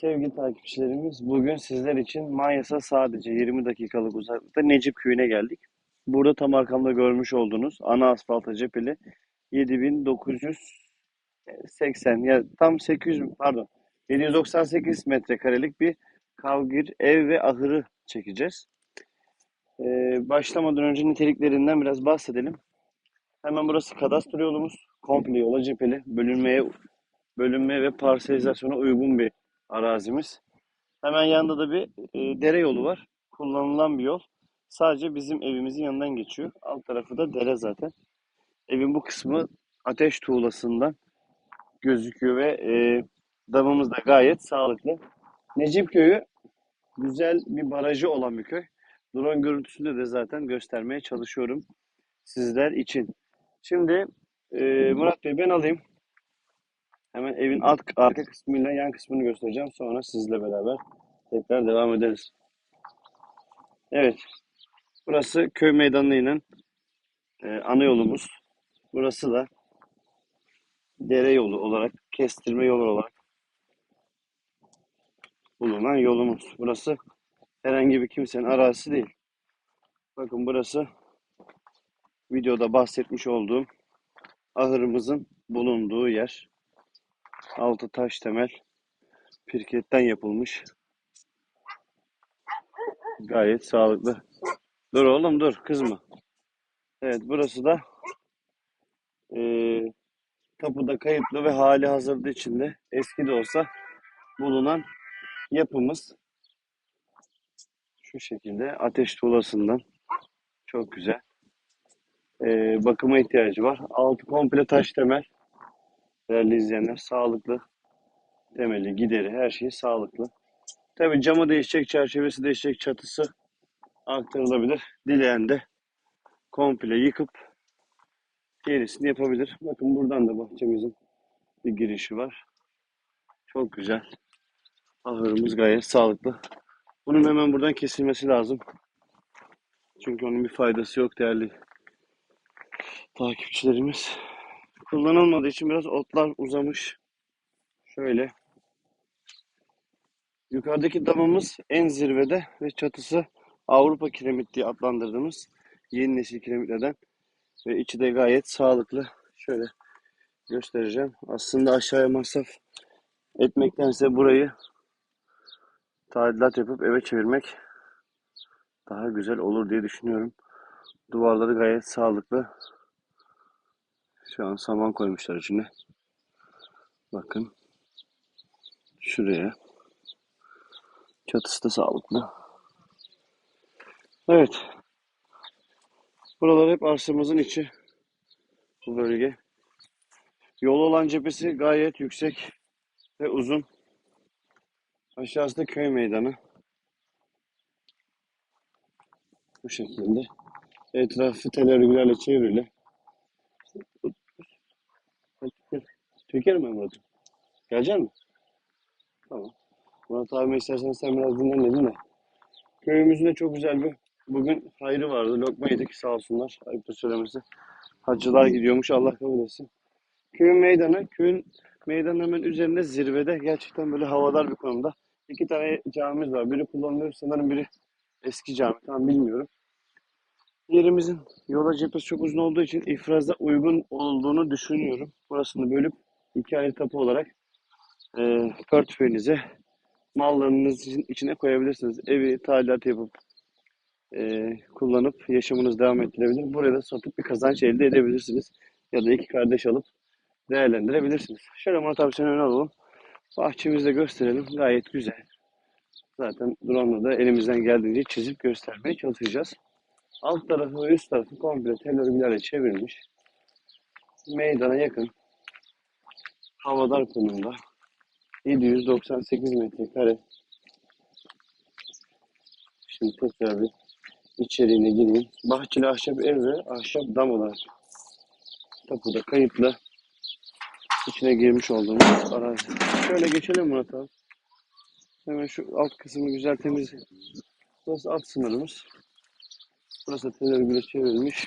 sevgili takipçilerimiz, bugün sizler için Manyas'a sadece 20 dakikalık uzaklıkta Necip Köyü'ne geldik. Burada tam arkamda görmüş olduğunuz ana asfalta cepheli 7980 ya tam 800 pardon 798 metrekarelik bir kavgir ev ve ahırı çekeceğiz. Ee, başlamadan önce niteliklerinden biraz bahsedelim. Hemen burası kadastro yolumuz. Komple yola cepheli. Bölünmeye bölünmeye ve parselizasyona uygun bir arazimiz. Hemen yanında da bir e, dere yolu var. Kullanılan bir yol. Sadece bizim evimizin yanından geçiyor. Alt tarafı da dere zaten. Evin bu kısmı ateş tuğlasından gözüküyor ve e, damımız da gayet sağlıklı. Necip Köyü güzel bir barajı olan bir köy. Drone görüntüsünde de zaten göstermeye çalışıyorum sizler için. Şimdi e, Murat Bey ben alayım. Hemen evin alt arka kısmıyla yan kısmını göstereceğim. Sonra sizle beraber tekrar devam ederiz. Evet. Burası köy meydanıyla e, ana yolumuz. Burası da dere yolu olarak, kestirme yolu olarak bulunan yolumuz. Burası herhangi bir kimsenin arazisi değil. Bakın burası videoda bahsetmiş olduğum ahırımızın bulunduğu yer. Altı taş temel pirketten yapılmış. Gayet sağlıklı. Dur oğlum dur kızma. Evet burası da eee tapuda kayıtlı ve hali hazırda içinde eski de olsa bulunan yapımız. Şu şekilde ateş tuğlasından çok güzel. Eee, bakıma ihtiyacı var. Altı komple taş temel. Değerli izleyenler sağlıklı temeli, gideri her şey sağlıklı. Tabii camı değişecek, çerçevesi değişecek, çatısı aktarılabilir. Dileyen de komple yıkıp gerisini yapabilir. Bakın buradan da bahçemizin bir girişi var. Çok güzel. Ahırımız gayet sağlıklı. Bunun hemen buradan kesilmesi lazım. Çünkü onun bir faydası yok değerli takipçilerimiz. Kullanılmadığı için biraz otlar uzamış. Şöyle. Yukarıdaki damımız en zirvede ve çatısı Avrupa kiremit diye adlandırdığımız yeni nesil kiremitlerden ve içi de gayet sağlıklı. Şöyle göstereceğim. Aslında aşağıya masraf etmektense burayı tadilat yapıp eve çevirmek daha güzel olur diye düşünüyorum. Duvarları gayet sağlıklı. Şu an saman koymuşlar içine. Bakın. Şuraya. Çatısı da sağlıklı. Evet. Buralar hep arsamızın içi. Bu bölge. Yol olan cephesi gayet yüksek ve uzun. Aşağısı da köy meydanı. Bu şekilde. Etrafı tel örgülerle çevrili. Türkiye mi Murat'ım? Gelecek mi? Tamam. Murat abime istersen sen biraz dinlen dedin de. Köyümüzün de çok güzel bir bugün hayrı vardı. Lokma yedik sağ olsunlar. Ayıp da söylemesi. Hacılar gidiyormuş. Allah kabul etsin. Köyün meydanı. Köyün meydanın hemen üzerinde zirvede gerçekten böyle havadar bir konumda. İki tane camimiz var. Biri kullanılıyor. Sanırım biri eski cami. Tam bilmiyorum. Yerimizin yola cephesi çok uzun olduğu için ifraza uygun olduğunu düşünüyorum. Burasını bölüp iki ayrı tapu olarak e, portföyünüze mallarınızın içine koyabilirsiniz. Evi tadilat yapıp e, kullanıp yaşamınız devam ettirebilir. Buraya da satıp bir kazanç elde edebilirsiniz. Ya da iki kardeş alıp değerlendirebilirsiniz. Şöyle Murat abi alalım. Bahçemizi de gösterelim. Gayet güzel. Zaten drone'la da elimizden geldiğince çizip göstermeye çalışacağız. Alt tarafı ve üst tarafı komple tel örgülerle çevrilmiş. Meydana yakın. Havadar konumda. 798 metrekare. Şimdi tekrar bir içeriğine gireyim. Bahçeli ahşap ev ve ahşap dam olarak tapuda kayıtlı içine girmiş olduğumuz arazi. Şöyle geçelim Murat abi. Hemen şu alt kısmı güzel temiz. Burası alt sınırımız. Burası tel örgüyle çevrilmiş.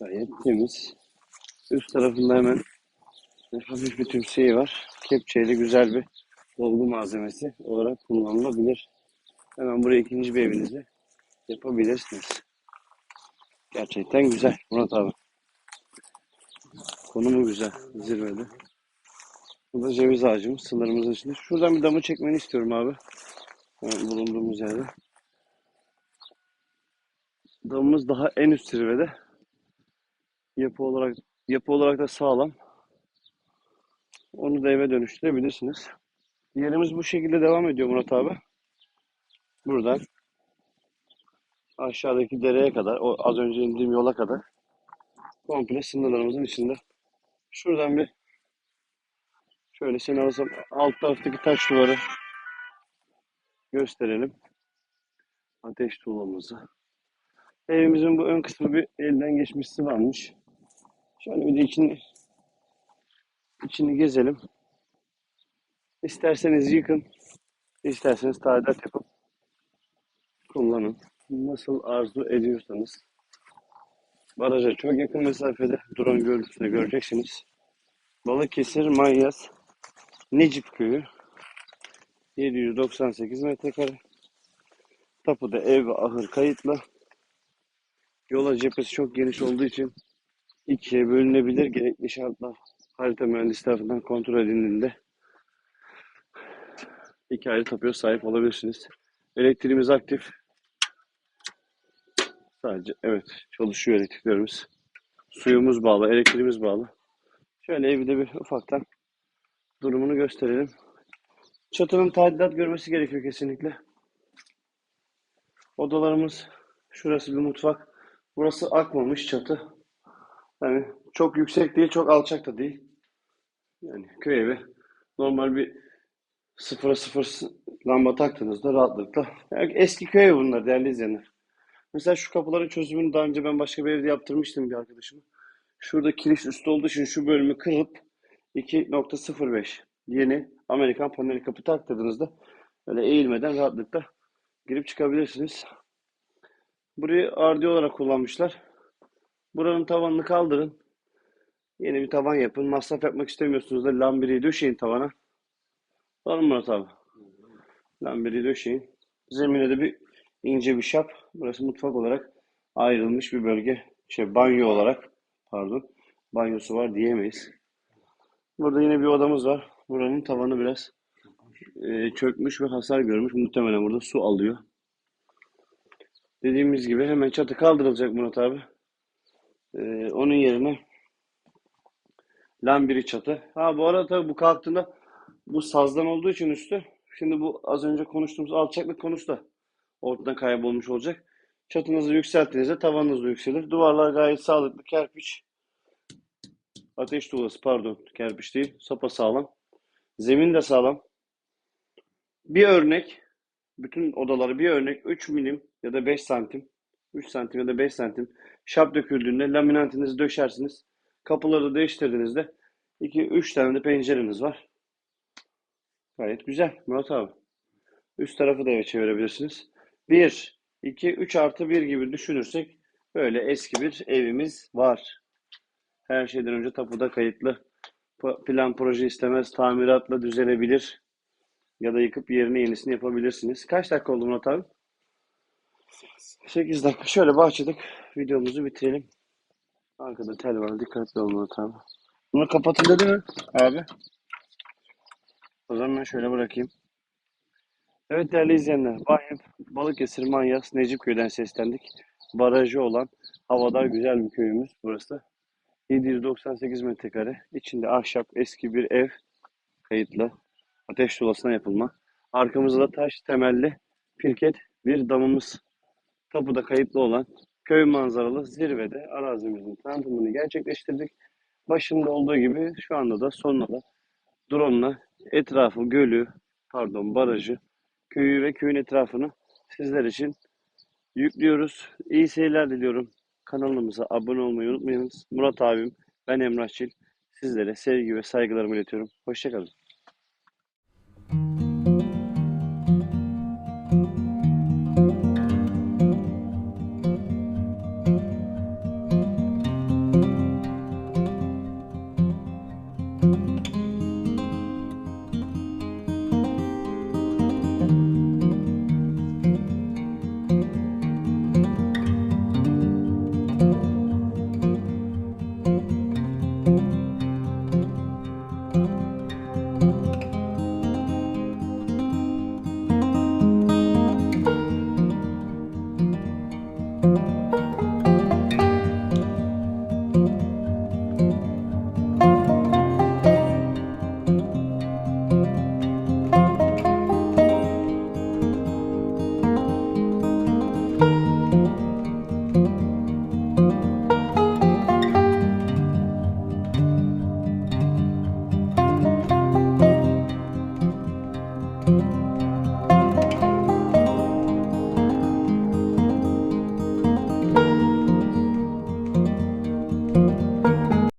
Gayet temiz. Üst tarafında hemen hafif bir tümseyi var. Kepçeyle güzel bir dolgu malzemesi olarak kullanılabilir. Hemen buraya ikinci bir evinizi yapabilirsiniz. Gerçekten güzel Murat abi. Konumu güzel zirvede. Bu da ceviz ağacımız sınırımızın içinde. Şuradan bir damı çekmeni istiyorum abi. Yani bulunduğumuz yerde. Damımız daha en üst zirvede. Yapı olarak yapı olarak da sağlam. Onu da eve dönüştürebilirsiniz. Yerimiz bu şekilde devam ediyor Murat abi. Buradan aşağıdaki dereye kadar, o az önce indiğim yola kadar komple sınırlarımızın içinde. Şuradan bir şöyle seni alırsam alt taraftaki taş duvarı gösterelim. Ateş tuğlamızı. Evimizin bu ön kısmı bir elden geçmişsi varmış. Şöyle bir de içini içini gezelim. İsterseniz yıkın, isterseniz tadilat yapıp kullanın. Nasıl arzu ediyorsanız. Baraja çok yakın mesafede drone görüntüsünde göreceksiniz. Balıkesir Manyas Necip Köyü 798 metrekare. Tapuda ev ve ahır kayıtlı. Yola cephesi çok geniş olduğu için ikiye bölünebilir. Gerekli şartlar harita mühendisi tarafından kontrol edildiğinde iki ayrı tapuya sahip olabilirsiniz. Elektriğimiz aktif. Sadece evet çalışıyor elektriklerimiz. Suyumuz bağlı, elektriğimiz bağlı. Şöyle evde bir ufaktan durumunu gösterelim. Çatının tadilat görmesi gerekiyor kesinlikle. Odalarımız şurası bir mutfak. Burası akmamış çatı. Yani çok yüksek değil, çok alçak da değil. Yani köy evi normal bir sıfıra sıfır lamba taktığınızda rahatlıkla. Yani eski köy evi bunlar değerli izleyenler. Mesela şu kapıların çözümünü daha önce ben başka bir evde yaptırmıştım bir arkadaşıma. Şurada kiriş üstü olduğu için şu bölümü kırıp 2.05 yeni Amerikan paneli kapı taktırdığınızda öyle eğilmeden rahatlıkla girip çıkabilirsiniz. Burayı ardi olarak kullanmışlar. Buranın tavanını kaldırın. Yeni bir tavan yapın. Masraf yapmak istemiyorsunuz da lambiriyi döşeyin tavana. Var mı Murat abi? Lambiriyi döşeyin. Zemine de bir ince bir şap. Burası mutfak olarak ayrılmış bir bölge. Şey banyo olarak pardon. Banyosu var diyemeyiz. Burada yine bir odamız var. Buranın tavanı biraz e, çökmüş ve hasar görmüş. Muhtemelen burada su alıyor. Dediğimiz gibi hemen çatı kaldırılacak Murat abi. E, onun yerine lambiri çatı. Ha bu arada tabii bu kalktığında bu sazdan olduğu için üstü. Şimdi bu az önce konuştuğumuz alçaklık konusu da ortadan kaybolmuş olacak. Çatınızı yükselttiğinizde tavanınız da yükselir. Duvarlar gayet sağlıklı kerpiç. Ateş tuğlası pardon kerpiç değil. Sapa sağlam. Zemin de sağlam. Bir örnek bütün odaları bir örnek 3 milim ya da 5 santim 3 santim ya da 5 santim şap döküldüğünde laminantinizi döşersiniz. Kapıları değiştirdiğinizde 2-3 tane de pencereniz var. Gayet güzel Murat abi. Üst tarafı da eve çevirebilirsiniz. 1, 2, 3 artı 1 gibi düşünürsek böyle eski bir evimiz var. Her şeyden önce tapuda kayıtlı. Plan proje istemez. Tamiratla düzelebilir. Ya da yıkıp yerine yenisini yapabilirsiniz. Kaç dakika oldu Murat abi? 8 dakika. Şöyle başladık. Videomuzu bitirelim. Arkada tel var. Dikkatli olun Murat abi. Bunu kapatın dedi mi abi? O zaman ben şöyle bırakayım. Evet değerli izleyenler. Bayım Balıkesir Manyas Necipköy'den seslendik. Barajı olan havadar güzel bir köyümüz burası. 798 metrekare. İçinde ahşap eski bir ev kayıtlı. Ateş tulasına yapılma. Arkamızda da taş temelli pirket bir damımız. Tapuda kayıtlı olan köy manzaralı zirvede arazimizin tanıtımını gerçekleştirdik. Başında olduğu gibi şu anda da sonunda da drone'la etrafı, gölü, pardon barajı, köyü ve köyün etrafını sizler için yüklüyoruz. İyi seyirler diliyorum. Kanalımıza abone olmayı unutmayınız. Murat abim, ben Emrah Çil. Sizlere sevgi ve saygılarımı iletiyorum. Hoşçakalın.